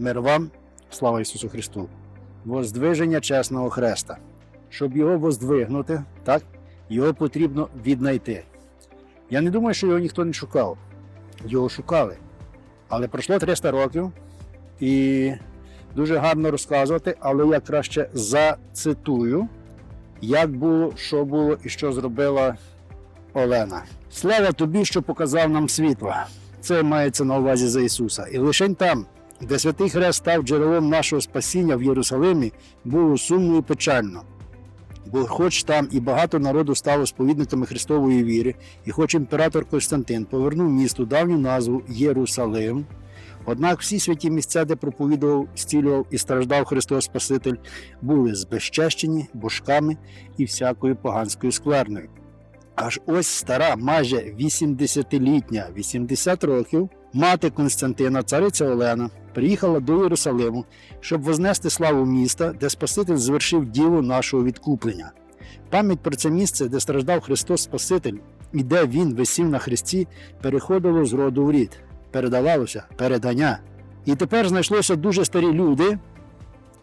Мир вам, слава Ісусу Христу! Воздвиження чесного хреста. Щоб його воздвигнути, так, його потрібно віднайти. Я не думаю, що його ніхто не шукав. Його шукали. Але пройшло 300 років і дуже гарно розказувати, але я краще зацитую, як було, що було і що зробила Олена. Слава тобі, що показав нам світло. Це мається на увазі за Ісуса. І лише там, де святий Хрест став джерелом нашого спасіння в Єрусалимі, було сумно і печально. Бо хоч там і багато народу стало сповідниками Христової віри, і хоч імператор Константин повернув місту давню назву Єрусалим, однак всі святі місця, де проповідував, стілював і страждав Христос Спаситель, були збезчещені божками і всякою поганською скверною. Аж ось стара, майже 80-літня, 80 років, мати Константина, цариця Олена, приїхала до Єрусалиму, щоб вознести славу міста, де Спаситель звершив діло нашого відкуплення. Пам'ять про це місце, де страждав Христос Спаситель, і де Він висів на хресті, переходило з роду в рід, передавалося передання. І тепер знайшлося дуже старі люди,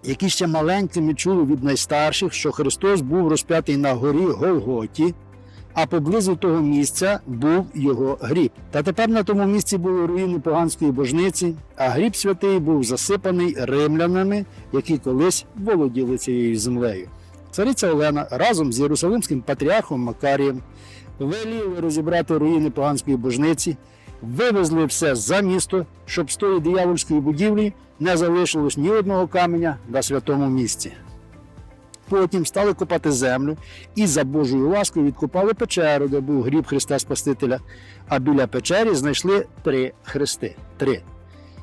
які ще маленькими чули від найстарших, що Христос був розп'ятий на горі Голготі, а поблизу того місця був його гріб. Та тепер на тому місці були руїни поганської божниці, а гріб святий був засипаний римлянами, які колись володіли цією землею. Цариця Олена разом з Єрусалимським патріархом Макарієм веліли розібрати руїни поганської божниці, вивезли все за місто, щоб з тої диявольської будівлі не залишилось ні одного каменя на святому місці. Потім стали копати землю і за Божою ласкою відкопали печеру, де був гріб Христа Спасителя. А біля печері знайшли три хрести. Три.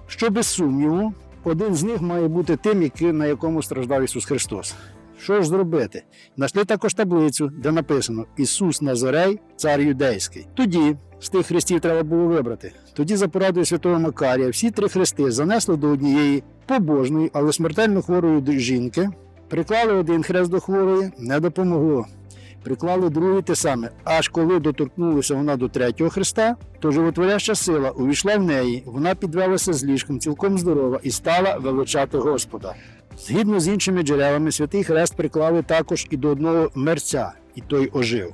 Що без сумніву, один з них має бути тим, на якому страждав Ісус Христос. Що ж зробити? Знайшли також таблицю, де написано Ісус Назарей, цар юдейський. Тоді з тих хрестів треба було вибрати. Тоді, за порадою святого Макарія, всі три хрести занесли до однієї побожної, але смертельно хворої жінки. Приклали один хрест до хворої, не допомогло. Приклали другий те саме. Аж коли доторкнулася вона до третього хреста, то животворяща сила увійшла в неї, вона підвелася з ліжком, цілком здорова і стала величати Господа. Згідно з іншими джерелами, святий хрест приклали також і до одного мерця, і той ожив.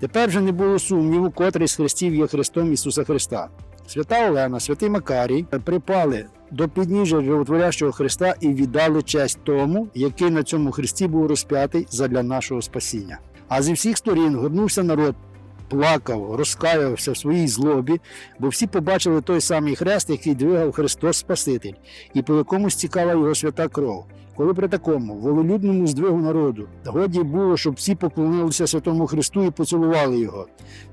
Тепер вже не було сумніву, котрий з хрестів є Христом Ісуса Христа. Свята Олена, святий Макарій припали до підніжжя животворящого Христа і віддали честь тому, який на цьому хресті був розп'ятий задля нашого спасіння. А зі всіх сторін горнувся народ, плакав, розкаювався в своїй злобі, бо всі побачили той самий хрест, який двигав Христос Спаситель, і по якому стікала його свята кров. Коли при такому волелюдному здвигу народу годі було, щоб всі поклонилися Святому Христу і поцілували його.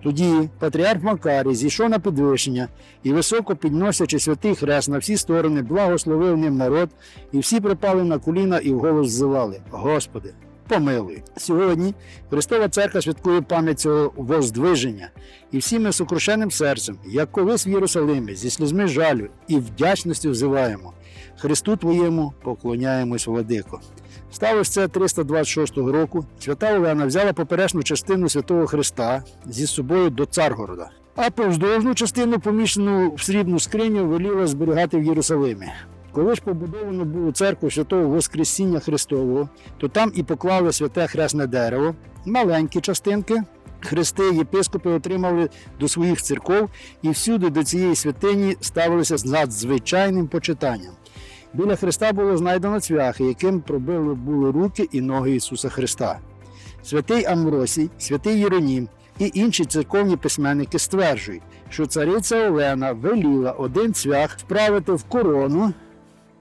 Тоді патріарх Макарій зійшов на підвищення і, високо підносячи святий хрест на всі сторони, благословив ним народ, і всі припали на коліна і вголос ззивали: Господи, помилуй. Сьогодні Христова Церква святкує пам'ять цього воздвиження, і всі ми сокрушеним серцем, як колись в Єрусалимі, зі слізьми жалю і вдячністю взиваємо. Христу Твоєму поклоняємось, владико. Сталося це 326 року. Свята Олена взяла поперечну частину святого Христа зі собою до Царгорода, а повздовжну частину, поміщену в срібну скриню, веліла зберігати в Єрусалимі. Коли ж побудовано було церкву святого Воскресіння Христового, то там і поклали святе хресне дерево, маленькі частинки. Хрести єпископи отримали до своїх церков і всюди до цієї святині ставилися з надзвичайним почитанням. Біля Христа було знайдено цвяхи, яким пробили були руки і ноги Ісуса Христа. Святий Амросій, святий Єронім і інші церковні письменники стверджують, що цариця Олена веліла один цвях вправити в корону,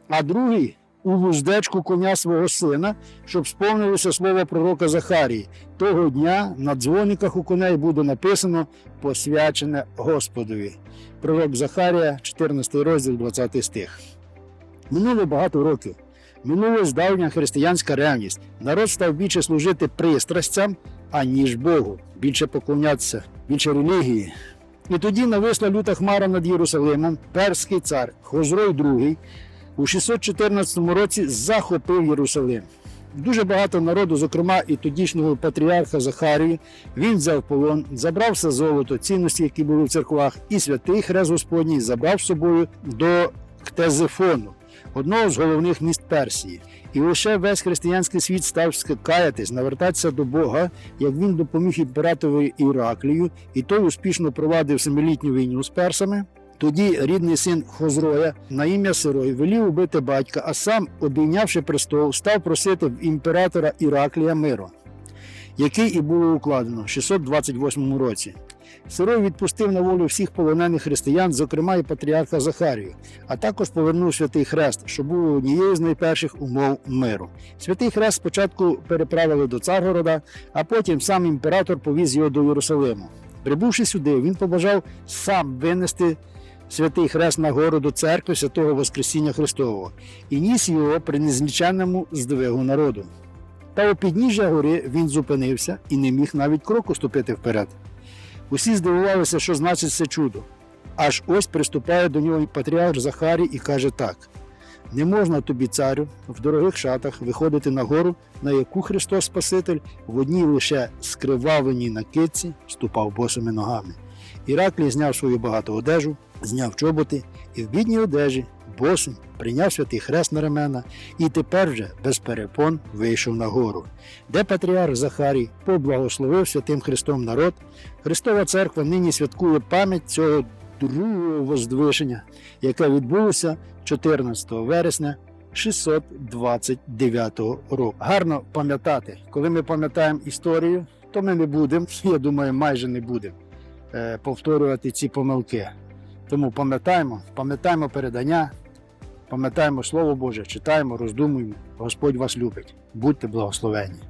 а другий у вуздечку коня свого сина, щоб сповнилося слово пророка Захарії. Того дня на дзвониках у коней буде написано посвячене Господові. Пророк Захарія, 14 розділ, 20 стих. Минуло багато років. Минулась давня християнська ревність. Народ став більше служити пристрастям, аніж Богу, більше поклонятися, більше релігії. І тоді нависла люта хмара над Єрусалимом, перський цар Хозрой II у 614 році захопив Єрусалим. Дуже багато народу, зокрема і тодішнього патріарха Захарії, він взяв полон, забрав все золото, цінності, які були в церквах, і святий хрест Господній забрав з собою до Ктезифону. одного з головних міст Персії. І лише весь християнський світ став каятись, навертатися до Бога, як він допоміг імператору Іраклію, і той успішно провадив семилітню війну з персами. Тоді рідний син Хозроя на ім'я Сирой велів убити батька, а сам, обійнявши престол, став просити в імператора Іраклія миру, який і було укладено в 628 році. Сирой відпустив на волю всіх полонених християн, зокрема і патріарха Захарію, а також повернув святий хрест, що було однією з найперших умов миру. Святий хрест спочатку переправили до Царгорода, а потім сам імператор повіз його до Єрусалиму. Прибувши сюди, він побажав сам винести святий хрест на до церкви святого Воскресіння Христового і ніс його при незліченному здвигу народу. Та у підніжжя гори він зупинився і не міг навіть кроку ступити вперед. Усі здивувалися, що значить це чудо. Аж ось приступає до нього патріарх Захарій і каже так: не можна тобі, царю, в дорогих шатах виходити на гору, на яку Христос Спаситель в одній лише скривавленій накидці ступав босими ногами. Іраклій зняв свою багату одежу, зняв чоботи і в бідній одежі, босим, прийняв святий хрест на ремена і тепер вже без перепон вийшов на гору, де патріарх Захарій поблагословив святим Христом народ. Христова церква нині святкує пам'ять цього другого воздвиження, яке відбулося 14 вересня 629 року. Гарно пам'ятати, коли ми пам'ятаємо історію, то ми не будемо, я думаю, майже не будемо повторювати ці помилки. Тому пам'ятаємо, пам'ятаємо передання, пам'ятаємо Слово Боже, читаємо, роздумуємо. Господь вас любить. Будьте благословені.